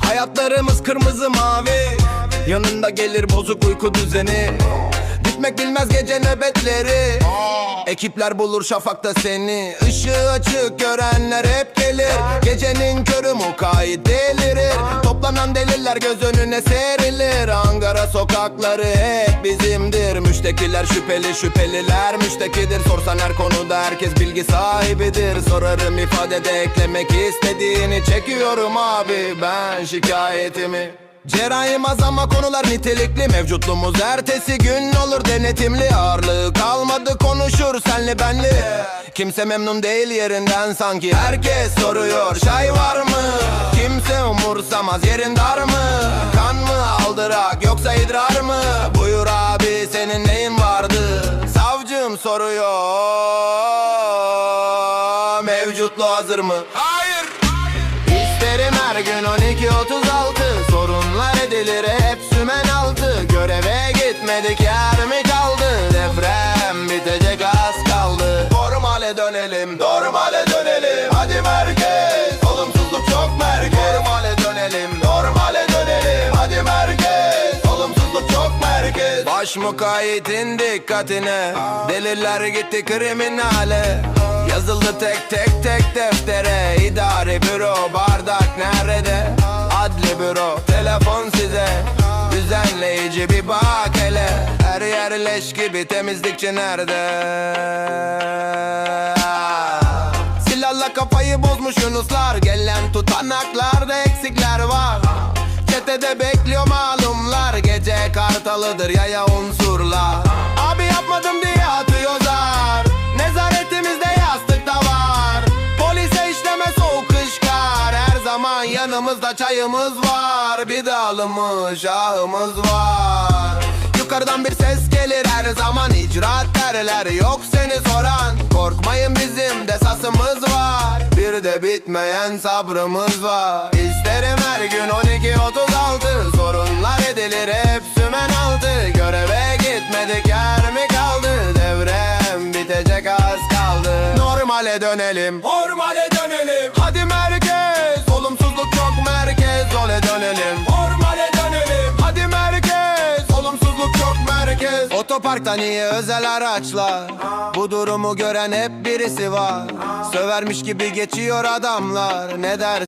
Hayatlarımız kırmızı mavi. Yanında gelir bozuk uyku düzeni. Bitmek bilmez gece nöbetleri Ekipler bulur şafakta seni. Işığı açık görenler hep gelir. Gecenin körü mukayyet delirir. Toplanan deliller göz önüne serilir. Ankara sokakları hep bizimdir. Müştekiler şüpheli şüpheliler müştekidir. Sorsan her konuda herkes bilgi sahibidir. Sorarım ifadede eklemek istediğini Çekiyorum abi. Ben şikayetimi Cerrahim az ama konular nitelikli Mevcutluğumuz ertesi gün olur denetimli Ağırlığı kalmadı konuşur senli benli Kimse memnun değil yerinden sanki Herkes soruyor çay var mı? Kimse umursamaz yerin dar mı? Kan mı aldırak yoksa idrar mı? Buyur abi senin neyin vardı? Savcım soruyor Mevcutlu hazır mı? Hayır! İsterim her gün 12.36 Sorunlar edilir. Hep sümen altı. Göreve gitmedik. Yer mi kaldı? Deprem bitecek. Az kaldı. Normale dönelim. Normale dönelim. Hadi merkez. Olumsuzluk çok merkez. Normale dönelim. Normale dönelim. Hadi merkez. Olumsuzluk çok merkez. Baş mukayyitin dikkatine. Deliller gitti kriminale. Yazıldı tek tek tek deftere. İdari büro Bir bak hele. Her yer leş gibi temizlikçi nerede? Silahla kafayı bozmuş yunuslar Gelen tutanaklarda eksikler var. Çetede bekliyor malumlar Gece kartalıdır yaya unsurlar. Abi yapmadım diye atıyor Her zaman yanımızda çayımız var. Bir de alınmış ahımız var. Yukarıdan bir ses gelir her zaman icraat derler. Yok seni soran Korkmayın bizim de sasımız var. Bir de bitmeyen sabrımız var. İsterim her gün 12.36 Sorunlar edilir hep sümen altı. Göreve gitmedik yer mi kaldı? Devrem bitecek az kaldı. Normale dönelim. Normale Otoparkta niye özel araçlar? Bu durumu gören hep birisi var. Sövermiş gibi geçiyor adamlar. Ne der